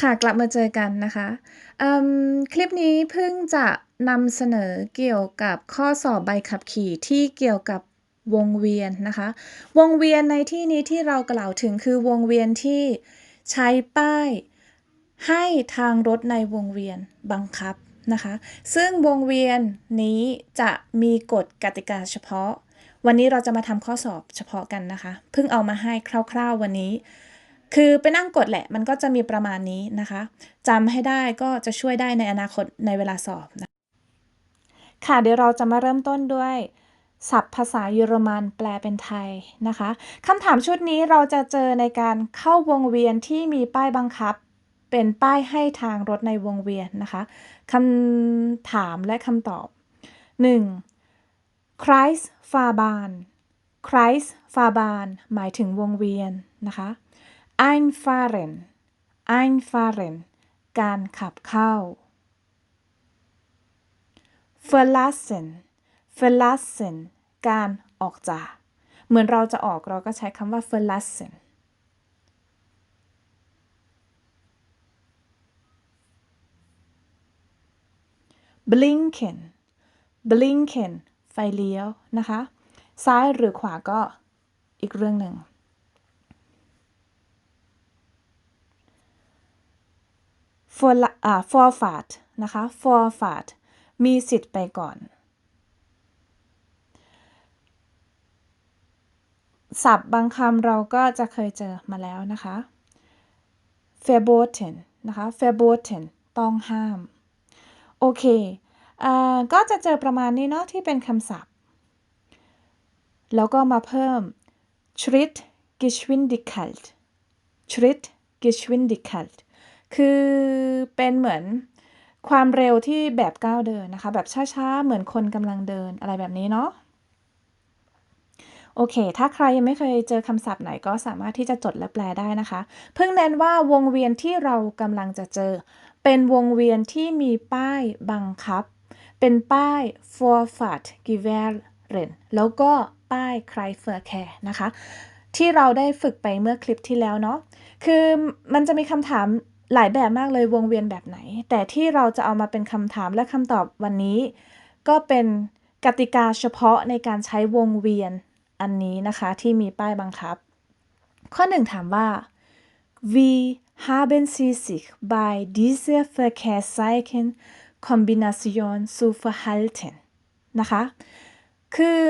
ค่ะ กลับมาเจอกันนะคะคลิปนี้เพิ่งจะนำเสนอเกี่ยวกับข้อสอบใบขับขี่ที่เกี่ยวกับวงเวียนนะคะ วงเวียนในที่นี้ที่เรากล่าวถึงคือวงเวียนที่ใช้ป้ายให้ทางรถในวงเวียนบังคับนะคะ ซึ่งวงเวียนนี้จะมีกฎกติกาเฉพาะ วันนี้เราจะมาทำข้อสอบเฉพาะกันนะคะ เพิ่งเอามาให้คร่าว ๆวันนี้ คือไปนั่งกดแหละ มันก็จะมีประมาณนี้นะคะจำให้ได้ก็จะช่วยได้ในอนาคตในเวลาสอบนะค่ะเดี๋ยวเราจะมาเริ่มต้นด้วยศัพท์ภาษาเยอรมันแปลเป็นไทยนะคะคำถามชุดนี้เราจะเจอในการเข้าวงเวียนที่มีป้ายบังคับ เป็นป้ายให้ทางรถในวงเวียนนะคะคำถามและคำตอบ 1. Kreis Fahrbahn Kreis Fahrbahn หมายถึงวงเวียนนะคะ einfahren einfahren การขับเข้า verlassen verlassen การออกจาก เหมือนเราจะออกเราก็ใช้คำว่า verlassen blinken blinken ไฟเลี้ยวนะคะ ซ้ายหรือขวาก็อีกเรื่องหนึ่ง for อ่า forfeit นะคะ forfeit มีสิทธิ์ไปก่อน ศัพท์บางคำเราก็จะเคยเจอมาแล้วนะคะ verboten นะคะ verboten ต้องห้าม โอเคอ่าก็จะเจอประมาณนี้เนาะที่เป็นคำศัพท์ แล้วก็มาเพิ่ม Schritt Geschwindigkeit Schritt Geschwindigkeit คือเป็นเหมือนความเร็วที่แบบก้าวเดินนะคะ แบบช้าๆ เหมือนคนกำลังเดินอะไรแบบนี้เนาะโอเค ถ้าใครยังไม่เคยเจอคำศัพท์ไหนก็สามารถที่จะจดและแปลได้นะคะ เพิ่งเน้นว่าวงเวียนที่เรากำลังจะเจอ เป็นวงเวียนที่มีป้ายบังคับ เป็นป้าย Vorfahrt gewähren แล้วก็ป้าย k r e i f e r k e h r นะคะ ที่เราได้ฝึกไปเมื่อคลิปที่แล้วเนาะ คือมันจะมีคำถาม หลายแบบมากเลยวงเวียนแบบไหน แต่ที่เราจะเอามาเป็นคำถามและคำตอบวันนี้ ก็เป็นกติกาเฉพาะในการใช้วงเวียนอันนี้นะคะที่มีป้ายบังคับ ข้อหนึ่งถามว่า Wie haben Sie sich bei dieser Verkehrszeichen Kombination zu verhalten นะคะ คือ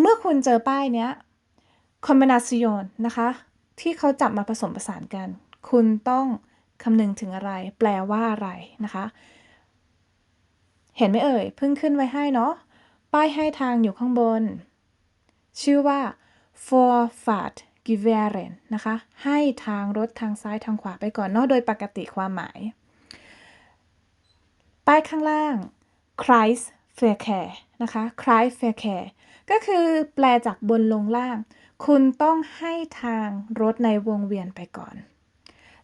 เมื่อคุณเจอป้ายเนี้ย combination นะคะ ที่เขาจับมาผสมผสานกัน คุณต้องคำนึงถึงอะไร แปลว่าอะไรนะคะ เห็นไหมเอ่ยเพิ่งขึ้นไว้ให้เนาะป้ายให้ทางอยู่ข้างบน ชื่อว่า for fahrt gewähren นะคะ ให้ทางรถทางซ้ายทางขวาไปก่อนเนาะโดยปกติความหมาย ป้ายข้างล่าง Kreis Verkehr นะคะ Kreis Verkehr ก็คือแปลจากบนลงล่าง คุณต้องให้ทางรถในวงเวียนไปก่อน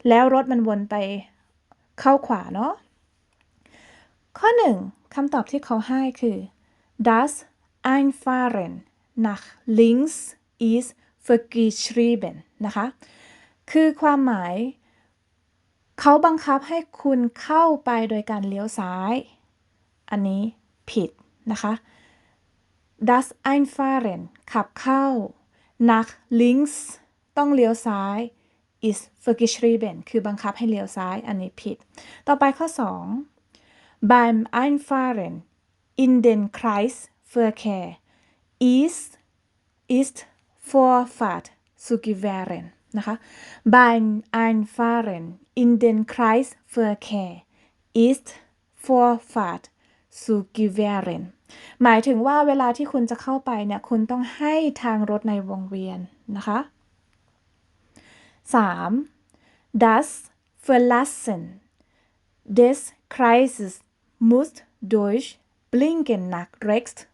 แล้วรถมันวนไปเข้าขวาเนาะ ข้อหนึ่งคำตอบที่เขาให้คือ das Einfahren nach links ist vorgeschrieben นะคะ คือความหมายเขาบังคับให้คุณเข้าไปโดยการเลี้ยวซ้าย อันนี้ผิดนะคะ das Einfahren ขับเข้า nach links ต้องเลี้ยวซ้าย is vergeschrieben คือบังคับให้เลี้ยวซ้าย อันนี้ผิด ต่อไปข้อ 2 beim Einfahren in den Kreisverkehr ist ist Vorfahrt zu gewähren นะคะ beim Einfahren in den Kreisverkehr ist Vorfahrt zu gewähren หมายถึงว่าเวลาที่คุณจะเข้าไปเนี่ย คุณต้องให้ทางรถในวงเวียนนะคะ 3. Das Verlassen des Kreises muss durch Blinken nach rechts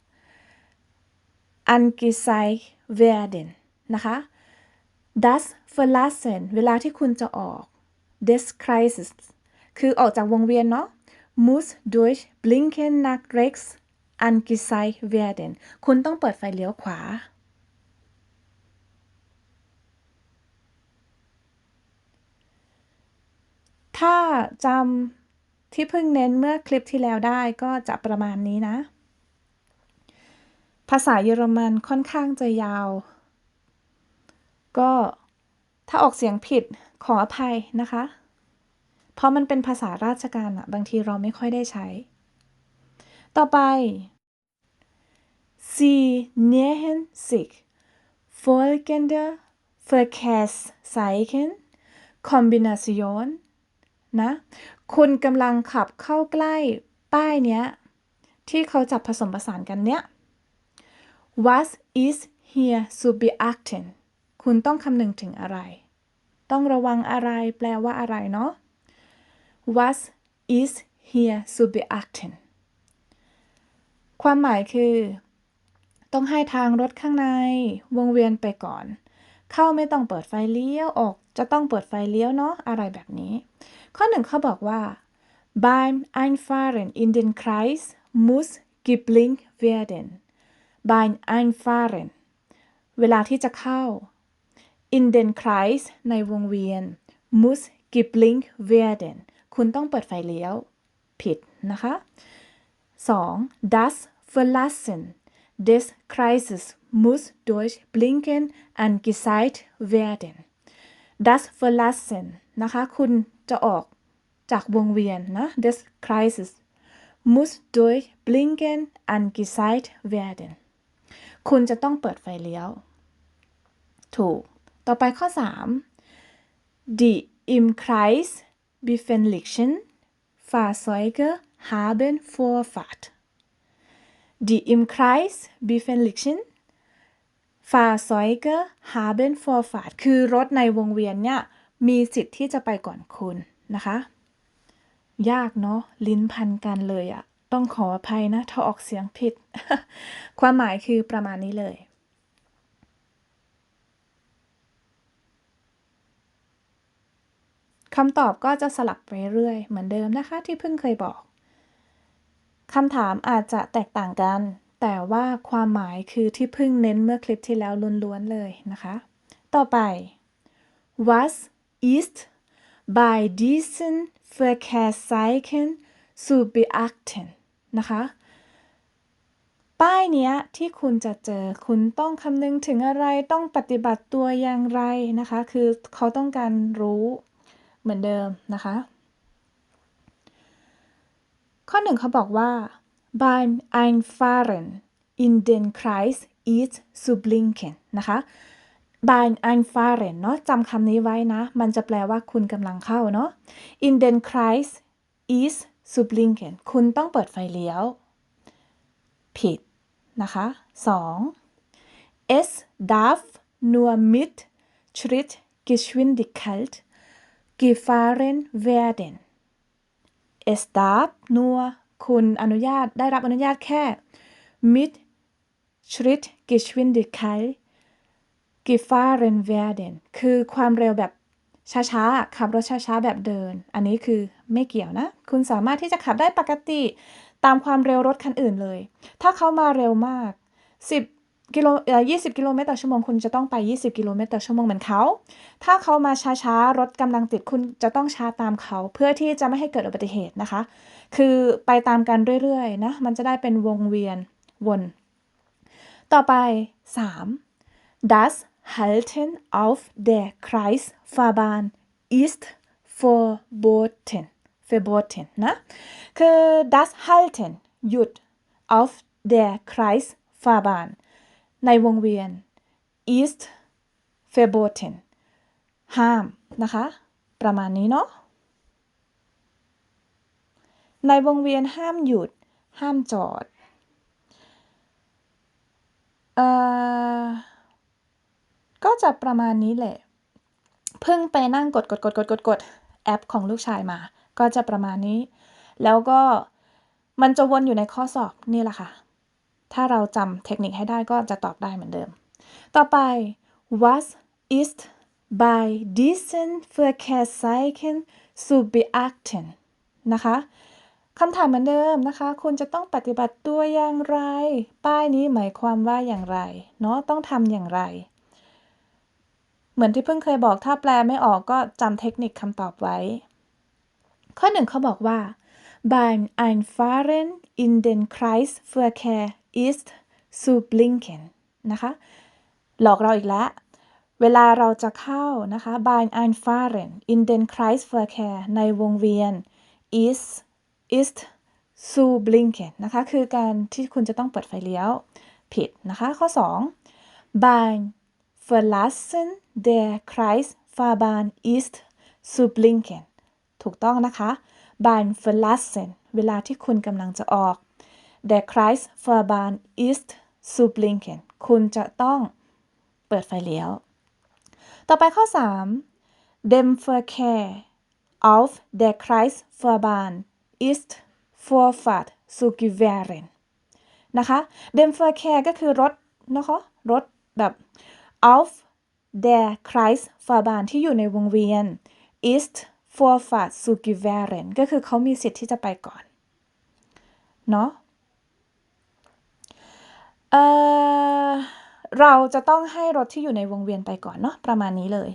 angezeigt werden นะคะ das verlassen เวลาที่คุณจะออก des Kreises คือออกจากวงเวียนเนาะ muss durch Blinken nach rechts angezeigt werden คุณต้องเปิดไฟเลี้ยวขวา ถ้าจำที่เพิ่งเน้นเมื่อคลิปที่แล้วได้ก็จะประมาณนี้นะ ภาษาเยอรมันค่อนข้างจะยาว ก็ถ้าออกเสียงผิดขออภัยนะคะ เพราะมันเป็นภาษาราชการอะบางทีเราไม่ค่อยได้ใช้ ต่อไป Sie nähern sich folgende Verkehrszeichen Kombination นะ คุณกำลังขับเข้าใกล้ป้ายเนี้ย ที่เขาจับผสมผสานกันเนี้ย Was is hier zu beachten คุณต้องคำนึงถึงอะไร ต้องระวังอะไร แปลว่าอะไรเนาะ Was is hier zu beachten ความหมายคือ ต้องให้ทางรถข้างใน วงเวียนไปก่อน เข้าไม่ต้องเปิดไฟเลี้ยวออก จะต้องเปิดไฟเลี้ยวเนาะอะไรแบบนี้ ข้อหนึ่งเขาบอกว่า beim Einfahren in den Kreis muss geblinkt werden beim Einfahren เวลาที่จะเข้า in den Kreis ในวงเวียน muss geblinkt werden คุณต้องเปิดไฟเลี้ยว ผิดนะคะ 2. Das Verlassen des Kreises muss durch Blinken angezeigt werden das Verlassen นะคะคุณจะออกจากวงเวียนนะ des Kreises muss durch Blinken angezeigt werden คุณจะต้องเปิดไฟเลี้ยว ถูก ต่อไปข้อ 3 Die im Kreis befindlichen Fahrzeuge haben Vorfahrt Die im Kreis befindlichen Fahrzeuge haben Vorfahrt คือรถในวงเวียนเนี่ย มีสิทธิ์ที่จะไปก่อนคุณนะคะ ยากเนาะลิ้นพันกันเลยอะต้องขออภัยนะ ถ้าออกเสียงผิด ความหมายคือประมาณนี้เลย คำตอบก็จะสลับไปเรื่อยเหมือนเดิมนะคะที่เพิ่งเคยบอกคำถามอาจจะแตกต่างกัน แต่ว่าความหมายคือที่เพิ่งเน้นเมื่อคลิปที่แล้วล้วนๆเลยนะคะ ต่อไป was ist bei diesen Verkehrszeichen zu beachten นะคะ ป้ายเนี้ยที่คุณจะเจอคุณต้องคำนึงถึงอะไรต้องปฏิบัติตัวอย่างไรนะคะ คือเขาต้องการรู้เหมือนเดิมนะคะ ข้อหนึ่งเขาบอกว่า beim Einfahren in den Kreis ist zu blinken นะคะ beim Einfahren เนาะจำคำนี้ไว้นะ มันจะแปลว่าคุณกำลังเข้าเนาะ in den Kreis ist zu blinken คุณต้องเปิดไฟเลี้ยว ผิด นะคะ 2. es darf nur mit Schrittgeschwindigkeit gefahren werden es darf nur คุณอนุญาตได้รับอนุญาตแค่ mit Schrittgeschwindigkeit gefahren werden คือความเร็วแบบช้าๆ ขับรถช้าๆ แบบเดิน อันนี้คือไม่เกี่ยวนะ คุณสามารถที่จะขับได้ปกติตามความเร็วรถคันอื่นเลย ถ้าเขามาเร็วมาก 10กิโลเอ่อ20 กิโลเมตรต่อชั่วโมง คุณจะต้องไป 20 กิโลเมตรต่อชั่วโมงเหมือนเขา ถ้าเขามาช้าๆ รถกำลังติด คุณจะต้องช้าตามเขา เพื่อที่จะไม่ให้เกิดอุบัติเหตุนะคะ คือไปตามกันเรื่อยๆ นะ มันจะได้เป็นวงเวียนวน ต่อไป 3. das Halten auf der Kreisfahrbahn ist verboten verboten นะคือ das Halten หยุด auf der Kreisfahrbahn ในวงเวียน ist verboten ห้าม นะคะ ประมาณนี้เนาะ ในวงเวียนห้ามหยุด ห้ามจอด เอ่อ ก็จะประมาณนี้แหละ เพิ่งไปนั่งกดกดกดกดกดกดแอปของลูกชายมา ก็จะประมาณนี้ แล้วก็มันจะวนอยู่ในข้อสอบนี่แหละค่ะ ถ้าเราจำเทคนิคให้ได้ก็จะตอบได้เหมือนเดิม ต่อไป was ist bei diesen Verkehrszeichen zu beachten นะคะคำถามเหมือนเดิมนะคะ คุณจะต้องปฏิบัติตัวอย่างไร ป้ายนี้หมายความว่าอย่างไร เนาะต้องทำอย่างไร เหมือนที่เพิ่งเคยบอกถ้าแปลไม่ออกก็จำเทคนิคคำตอบไว้ ข้อหนึ่งเขาบอกว่า beim Einfahren in den Kreisverkehr ist zu blinken นะคะ หลอกเราอีกแล้วเวลาเราจะเข้านะคะ beim Einfahren in den Kreisverkehr ในวงเวียน ist ist zu blinken นะคะ คือการที่คุณจะต้องเปิดไฟเลี้ยว ผิดนะคะ ข้อ 2 beim Verlassen der Kreisfahrbahn ist zu blinken ถูกต้องนะคะ beim Verlassen เวลาที่คุณกำลังจะออก der Kreisfahrbahn ist zu blinken คุณจะต้องเปิดไฟเลี้ยว ต่อไปข้อ 3 dem Verkehr auf der Kreisfahrbahn ist Vorfahrt zu gewähren นะคะ dem Verkehr ก็คือรถนะคะรถแบบ auf der Kreisfahrbahn ที่อยู่ในวงเวียน ist Vorfahrt zu gewähren ก็คือเขามีสิทธิ์ที่จะไปก่อน เนาะเอ่อเราจะต้องให้รถที่อยู่ในวงเวียนไปก่อนเนาะประมาณนี้เลย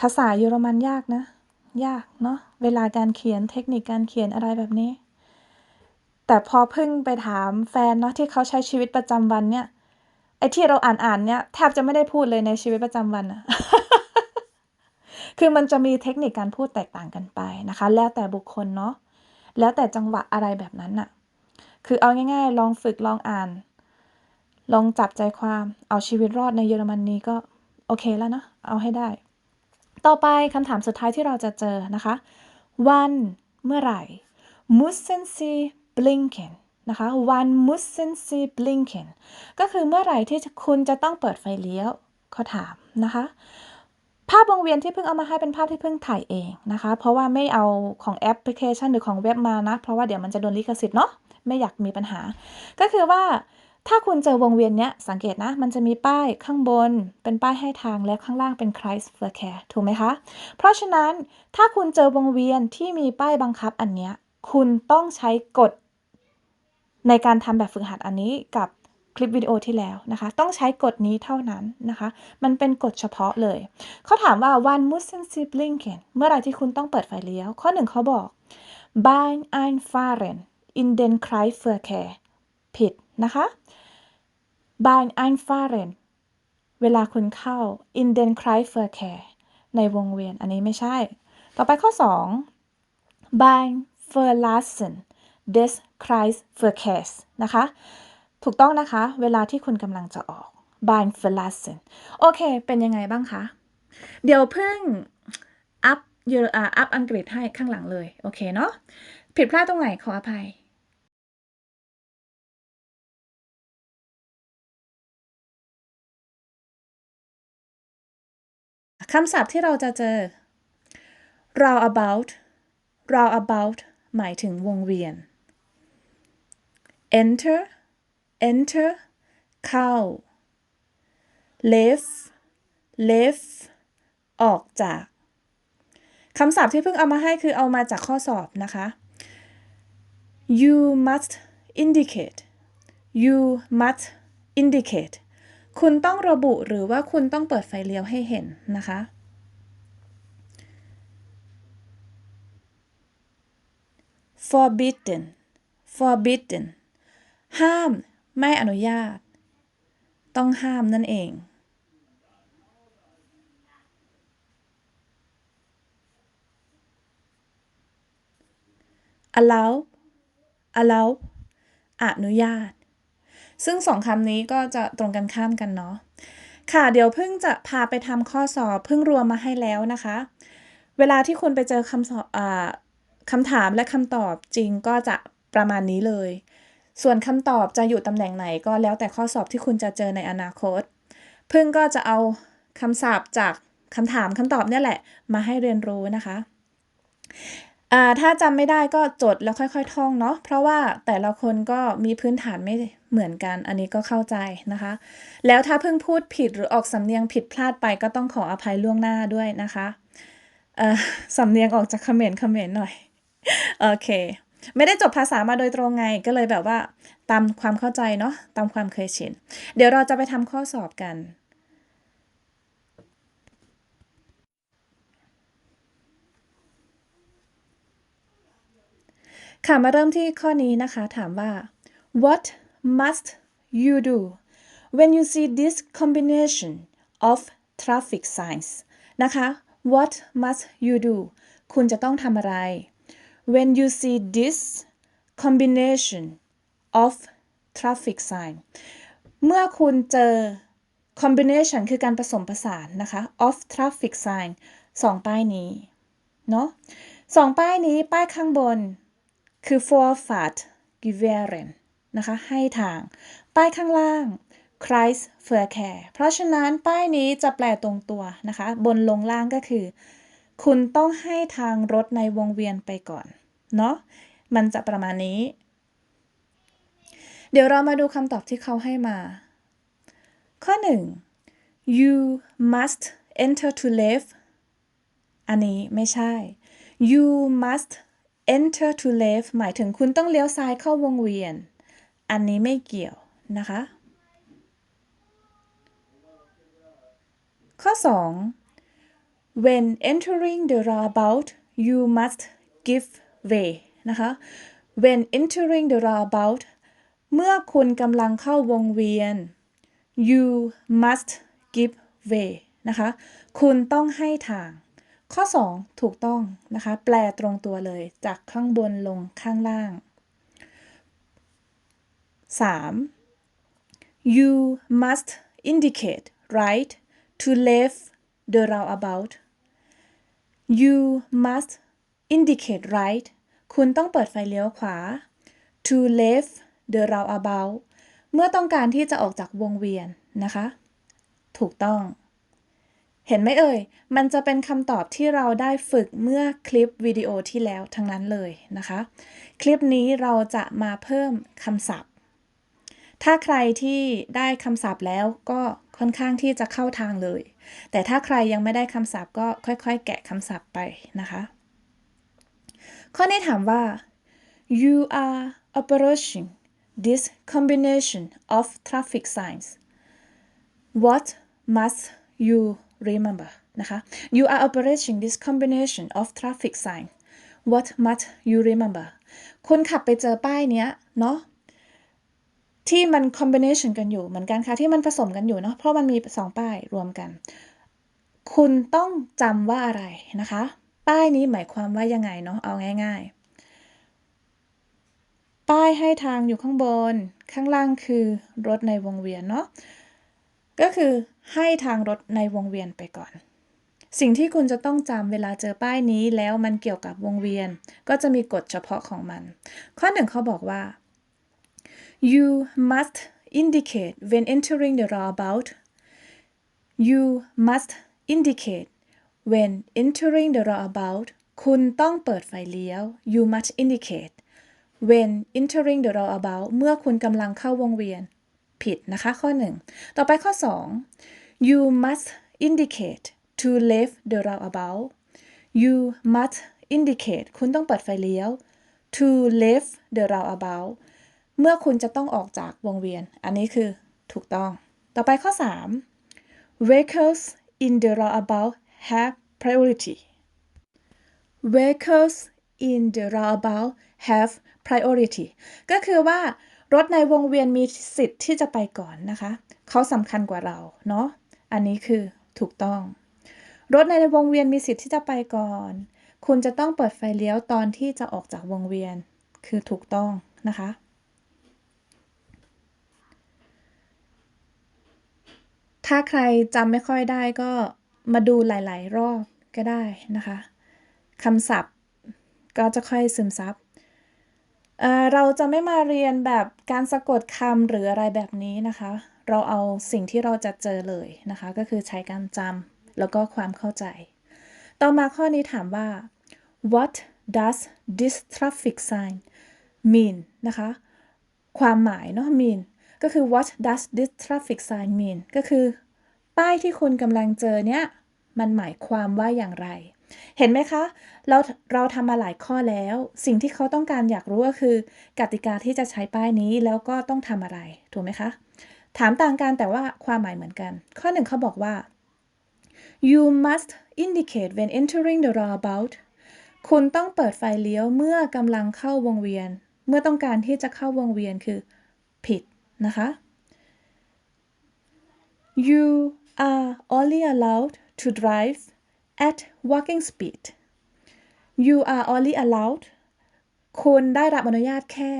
ภาษาเยอรมันยากนะ ยากเนาะเวลาการเขียนเทคนิคการเขียนอะไรแบบนี้ แต่พอเพิ่งไปถามแฟนเนาะที่เขาใช้ชีวิตประจำวันเนี่ย ไอ้ที่เราอ่านอ่านเนี่ยแทบจะไม่ได้พูดเลยในชีวิตประจำวันอะคือมันจะมีเทคนิคการพูดแตกต่างกันไปนะคะ แล้วแต่บุคคลเนาะแล้วแต่จังหวะอะไรแบบนั้นน่ะ คือเอาง่าย ๆ ลองฝึกลองอ่าน ลองจับใจความเอาชีวิตรอดในเยอรมนนีก็โอเคแล้วนะเอาให้ได้ ต่อไปคำถามสุดท้ายที่เราจะเจอนะคะ วัน เมื่อไหร่ müssen Sie blinken นะคะวัน müssen Sie blinken ก็คือเมื่อไหร่ที่คุณจะต้องเปิดไฟเลี้ยวเขาถามนะคะ ภาพวงเวียนที่เพิ่งเอามาให้เป็นภาพที่เพิ่งถ่ายเองนะคะ เพราะว่าไม่เอาของแอปพลิเคชันหรือของเว็บมานะ เพราะว่าเดี๋ยวมันจะโดนลิขสิทธิ์เนาะ ไม่อยากมีปัญหา ก็คือว่าถ้าคุณเจอวงเวียนเนี้ยสังเกตนะ มันจะมีป้ายข้างบน เป็นป้ายให้ทางและข้างล่างเป็น Kreisverkehr ถูกไหมคะ เพราะฉะนั้นถ้าคุณเจอวงเวียนที่มีป้ายบังคับอันเนี้ยคุณต้องใช้กฎ ในการทำแบบฝึกหัดอันนี้กับคลิปวิดีโอที่แล้วนะคะ ต้องใช้กฎนี้เท่านั้นนะคะ มันเป็นกฎเฉพาะเลย เขาถามว่าวัน müssen Sie blinken เมื่อไหรที่คุณต้องเปิดไฟเลี้ยว ข้อหนึ่งเขาบอก beim Einfahren in den Kreisverkehr ผิดนะคะ beim Einfahren เวลาคุณเข้า in den Kreisverkehr ในวงเวียน อันนี้ไม่ใช่ ต่อไปข้อ 2 beim Verlassen des Kreisverkehrs นะคะ ถูกต้องนะคะ เวลาที่คุณกำลังจะออก beim Verlassen โอเค เป็นยังไงบ้างคะ เดี๋ยวเพิ่งอัพเยออ่าอัพอังกฤษให้ข้างหลังเลย โอเคเนาะ ผิดพลาดตรงไหนขออภัยคำศัพท์ที่เราจะเจอ roundabout roundabout หมายถึงวงเวียน enter enter เข้า leave leave ออกจากคำศัพท์ที่เพิ่งเอามาให้คือเอามาจากข้อสอบนะคะ you must indicate you must indicate คุณต้องระบุหรือว่าคุณต้องเปิดไฟเลี้ยวให้เห็นนะคะ forbidden forbidden ห้าม ไม่อนุญาต ต้องห้ามนั่นเอง allow allow อนุญาต ซึ่งสองคำนี้ก็จะตรงกันข้ามกันเนาะ ค่ะเดี๋ยวเพิ่งจะพาไปทำข้อสอบเพิ่งรวมมาให้แล้วนะคะ เวลาที่คุณไปเจอคำสอบอคำถามและคำตอบจริงก็จะประมาณนี้เลย ส่วนคำตอบจะอยู่ตำแหน่งไหนก็แล้วแต่ข้อสอบที่คุณจะเจอในอนาคตเพิ่งก็จะเอาคำศัพท์จากคำถามคำตอบเนี่ยแหละ มาให้เรียนรู้นะคะถ้าจำไม่ได้ก็จดแล้วค่อย ๆ ท่องเนาะเพราะว่าแต่ละคนก็มีพื้นฐานไม่เหมือนกัน อันนี้ก็เข้าใจนะคะ แล้วถ้าเพิ่งพูดผิดหรือออกสำเนียงผิดพลาดไปก็ต้องขออภัยล่วงหน้าด้วยนะคะสำเนียงออกจากคอมเขมรเขมรหน่อย โอเค ไม่ได้จบภาษามาโดยตรงไงก็เลยแบบว่า ตามความเข้าใจเนาะตามความเคยชิน เดี๋ยวเราจะไปทำข้อสอบกันค่ะมาเริ่มที่ข้อนี้นะคะ ถามว่า what must you do when you see this combination of traffic signs นะคะ what must you do คุณจะต้องทำอะไร when you see this combination of traffic sign เมื่อคุณเจอ combination คือการผสมผสานนะคะ of traffic sign สองป้ายนี้ เนาะสองป้ายนี้ป้ายข้างบนคือ for fat gewähren นะคะ ให้ทาง ป้ายข้างล่าง Kreis Verkehr เพราะฉะนั้นป้ายนี้จะแปลตรงตัวนะคะ บนลงล่างก็คือ คุณต้องให้ทางรถในวงเวียนไปก่อน เนาะมันจะประมาณนี้ เดี๋ยวเรามาดูคำตอบที่เขาให้มา ข้อ 1 you must enter to left อันนี้ไม่ใช่ you must enter to left หมายถึงคุณต้องเลี้ยวซ้ายเข้าวงเวียน อันนี้ไม่เกี่ยวนะคะ ข้อ 2 when entering the roundabout you must give way นะคะ when entering the roundabout เมื่อคุณกำลังเข้าวงเวียน you must give way นะคะ คุณต้องให้ทาง ข้อ 2 ถูกต้องนะคะ แปลตรงตัวเลยจากข้างบนลงข้างล่าง 3. you must indicate right to left the roundabout you must indicate right คุณต้องเปิดไฟเลี้ยวขวา to left the roundabout เมื่อต้องการที่จะออกจากวงเวียนนะคะ ถูกต้อง เห็นไหมเอ่ย มันจะเป็นคำตอบที่เราได้ฝึกเมื่อคลิปวิดีโอที่แล้วทั้งนั้นเลยนะคะ คลิปนี้เราจะมาเพิ่มคำศัพท์ ถ้าใครที่ได้คำศัพท์แล้วก็ค่อนข้างที่จะเข้าทางเลย แต่ถ้าใครยังไม่ได้คำศัพท์ก็ค่อยๆ แกะคำศัพท์ไปนะคะ ข้อนี้ถามว่า you are approaching this combination of traffic signs what must you remember นะคะ you are approaching this combination of traffic signs what must you remember คุณขับไปเจอป้ายเนี้ยเนาะ ที่มัน combination กันอยู่เหมือนกันค่ะที่มันผสมกันอยู่เนาะเพราะมันมีสองป้ายรวมกัน คุณต้องจำว่าอะไรนะคะ ป้ายนี้หมายความว่ายังไงเนาะเอาง่าย ๆ ป้ายให้ทางอยู่ข้างบน ข้างล่างคือรถในวงเวียนเนาะก็คือให้ทางรถในวงเวียนไปก่อน สิ่งที่คุณจะต้องจำเวลาเจอป้ายนี้แล้วมันเกี่ยวกับวงเวียน ก็จะมีกฎเฉพาะของมัน ข้อหนึ่งเขาบอกว่า you must indicate when entering the roundabout you must indicate when entering the roundabout คุณต้องเปิดไฟเลี้ยว you must indicate when entering the roundabout เมื่อคุณกำลังเข้าวงเวียน ผิดนะคะ ข้อ 1 ต่อไปข้อ 2 you must indicate to left the roundabout you must indicate คุณต้องเปิดไฟเลี้ยว to left the roundabout เมื่อคุณจะต้องออกจากวงเวียน อันนี้คือถูกต้อง ต่อไปข้อ 3 vehicles in the roundabout have priority vehicles in the roundabout have priority ก็คือว่ารถในวงเวียนมีสิทธิ์ที่จะไปก่อนนะคะ เขาสำคัญกว่าเราเนาะ อันนี้คือถูกต้อง รถในวงเวียนมีสิทธิ์ที่จะไปก่อน คุณจะต้องเปิดไฟเลี้ยวตอนที่จะออกจากวงเวียน คือถูกต้องนะคะ ถ้าใครจำไม่ค่อยได้ก็มาดูหลาย ๆ รอบก็ได้นะคะคำศัพท์ก็จะค่อยซึมซับเเราจะไม่มาเรียนแบบการสะกดคำหรืออะไรแบบนี้นะคะ เราเอาสิ่งที่เราจะเจอเลยนะคะ ก็คือใช้การจำแล้วก็ความเข้าใจ ต่อมาข้อนี้ถามว่า what does this traffic sign mean นะคะ ความหมายเนาะ mean ก็คือ what does this traffic sign mean ก็คือ ป้ายที่คุณกำลังเจอเนี้ยมันหมายความว่าอย่างไร เห็นไหมคะ เราเราทำมาหลายข้อแล้ว สิ่งที่เขาต้องการอยากรู้ก็คือ กติกาที่จะใช้ป้ายนี้แล้วก็ต้องทำอะไร ถูกไหมคะ ถามต่างกันแต่ว่าความหมายเหมือนกัน ข้อหนึ่งเขาบอกว่า you must indicate when entering the roundabout คุณต้องเปิดไฟเลี้ยวเมื่อกำลังเข้าวงเวียน เมื่อต้องการที่จะเข้าวงเวียนคือ ผิด นะคะ You are only allowed to drive at walking speed You are only allowed คุณได้รับอนุญาตแค่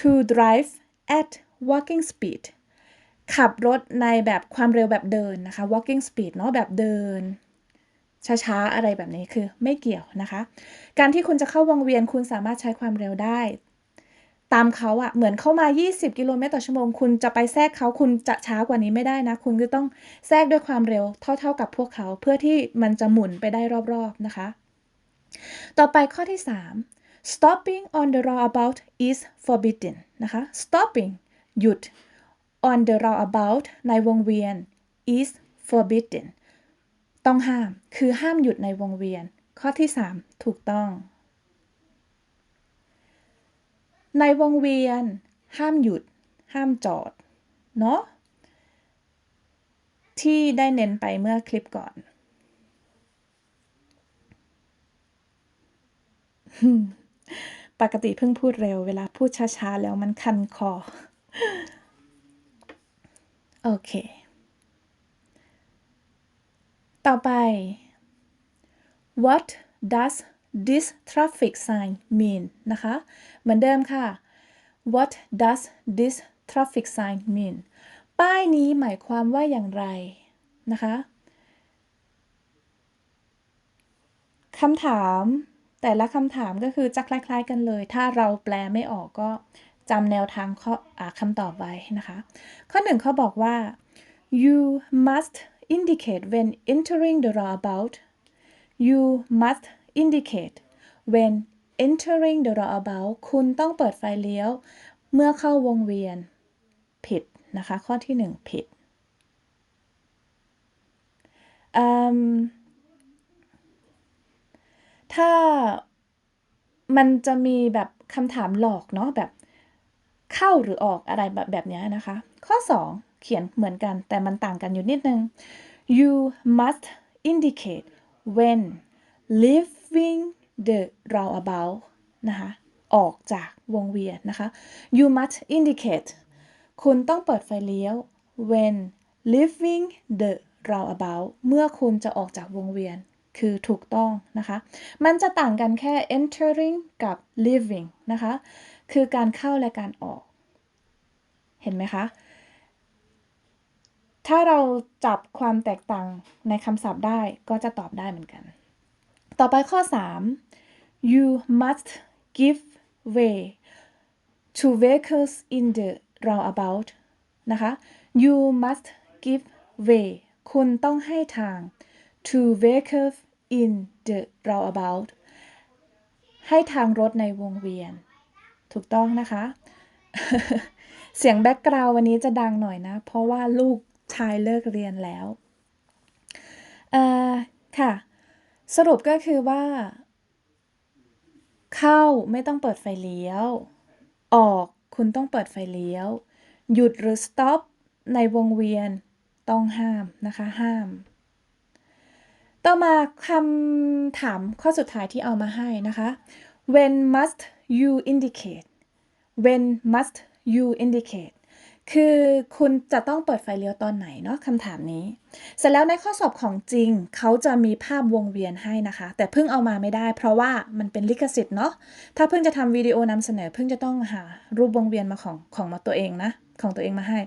to drive at walking speed ขับรถในแบบความเร็วแบบเดินนะคะ walking speed เนาะแบบเดิน ช้าๆ อะไรแบบนี้คือไม่เกี่ยวนะคะ การที่คุณจะเข้าวงเวียนคุณสามารถใช้ความเร็วได้ ตามเขาอะเหมือนเข้ามา 20 กิโลเมตรต่อชั่วโมง คุณจะไปแทรกเขาคุณจะช้ากว่านี้ไม่ได้นะ คุณก็ต้องแทรกด้วยความเร็วเท่า ๆกับพวกเขา เพื่อที่มันจะหมุนไปได้รอบๆนะคะ ต่อไปข้อที่ 3 stopping on the roundabout is forbidden นะคะ stopping หยุด on the roundabout ในวงเวียน is forbidden ต้องห้าม คือห้ามหยุดในวงเวียน ข้อที่ 3 ถูกต้อง ในวงเวียน ห้ามหยุด ห้ามจอด เนาะที่ได้เน้นไปเมื่อคลิปก่อน ปกติเพิ่งพูดเร็วเวลาพูดช้าๆ แล้วมันคันคอ โอเค ต่อไป what does this traffic sign mean นะคะ เหมือนเดิมค่ะ what does this traffic sign mean ป้ายนี้หมายความว่าอย่างไรนะคะคำถามแต่ละคำถามก็คือจะคล้าย ๆ กันเลย ถ้าเราแปลไม่ออกก็จำแนวทางข้ออคำตอบไว้นะคะ ข้อหนึ่งเขาบอกว่า you must indicate when entering the roundabout you must indicate when entering the roundabout คุณต้องเปิดไฟเลี้ยว เมื่อเข้าวงเวียน ผิดนะคะ ข้อที่หนึ่งผิด ถ้ามันจะมีแบบคำถามหลอกเนาะแบบเข้าหรือออกอะไรแบบแบบนี้นะคะ ข้อ 2 เขียนเหมือนกันแต่มันต่างกันอยู่นิดนึง you must indicate when leave leaving the roundabout นะคะออกจากวงเวียนนะคะ you must indicate คุณต้องเปิดไฟเลี้ยว when leaving the roundabout เมื่อคุณจะออกจากวงเวียนคือถูกต้องนะคะ มันจะต่างกันแค่ entering กับ leaving นะคะ คือการเข้าและการออก เห็นไหมคะ ถ้าเราจับความแตกต่างในคำศัพท์ได้ก็จะตอบได้เหมือนกัน ต่อไปข้อ 3 you must give way to vehicles in the roundabout นะคะ you must give way คุณต้องให้ทาง to vehicles in the roundabout ให้ทางรถในวงเวียน ถูกต้องนะคะ เสียงแบ็กกราววันนี้จะดังหน่อยนะ เพราะว่าลูกชายเลิกเรียนแล้ว เอ่อ ค่ะ สรุปก็คือว่า เข้าไม่ต้องเปิดไฟเลี้ยว ออกคุณต้องเปิดไฟเลี้ยว หยุดหรือ stop ในวงเวียนต้องห้ามนะคะห้าม ต่อมาคำถามข้อสุดท้ายที่เอามาให้นะคะ when must you indicate when must you indicate คือคุณจะต้องเปิดไฟเลี้ยวตอนไหนเนาะคำถามนี้ เสร็จแล้วในข้อสอบของจริง เขาจะมีภาพวงเวียนให้นะคะ แต่เพิ่งเอามาไม่ได้ เพราะว่ามันเป็นลิขสิทธิ์เนาะถ้าเพิ่งจะทำวิดีโอนำเสนอ เพิ่งจะต้องหารูปวงเวียนมาของของมาตัวเองนะของตัวเองมาให้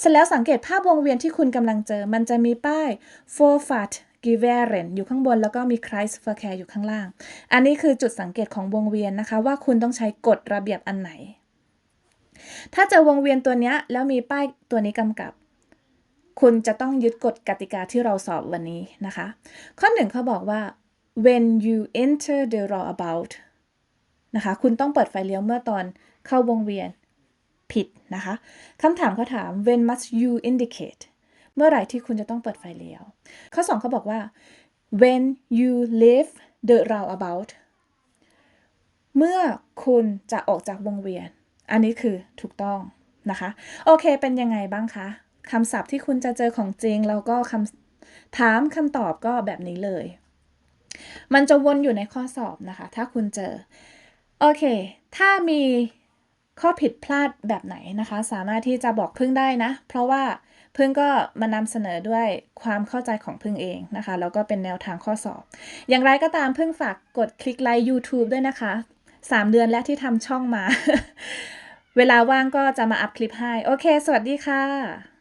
เสร็จแล้วสังเกตภาพวงเวียนที่คุณกำลังเจอ มันจะมีป้าย for fat g i v e r e n อยู่ข้างบนแล้วก็มี Christ for care อยู่ข้างล่าง อันนี้คือจุดสังเกตของวงเวียนนะคะ ว่าคุณต้องใช้กฎระเบียบอันไหน ถ้าเจอวงเวียนตัวนี้แล้วมีป้ายตัวนี้กำกับ คุณจะต้องยึดกฎกติกาที่เราสอบวันนี้นะคะ ข้อหนึ่งเขาบอกว่า when you enter the roundabout นะคะ คุณต้องเปิดไฟเลี้ยวเมื่อตอนเข้าวงเวียนผิดนะคะคำถามเขาถาม when must you indicate เมื่อไหร่ที่คุณจะต้องเปิดไฟเลี้ยว ข้อ2เขาบอกว่า when you leave the roundabout เมื่อคุณจะออกจากวงเวียน อันนี้คือถูกต้องนะคะ โอเคเป็นยังไงบ้างคะคำศัพท์ที่คุณจะเจอของจริง แล้วก็คำถามคำตอบก็แบบนี้เลย มันจะวนอยู่ในข้อสอบนะคะ ถ้าคุณเจอ โอเค ถ้ามีข้อผิดพลาดแบบไหนนะคะ สามารถที่จะบอกพึ่งได้นะ เพราะว่าพึ่งก็มานำเสนอด้วยความเข้าใจของพึ่งเองนะคะ แล้วก็เป็นแนวทางข้อสอบ อย่างไรก็ตามพึ่งฝากกดคลิกไลค์ YouTube ด้วยนะคะ 3 เดือนแล้วที่ทำช่องมา เวลาว่างก็จะมาอัพคลิปให้ โอเค สวัสดีค่ะ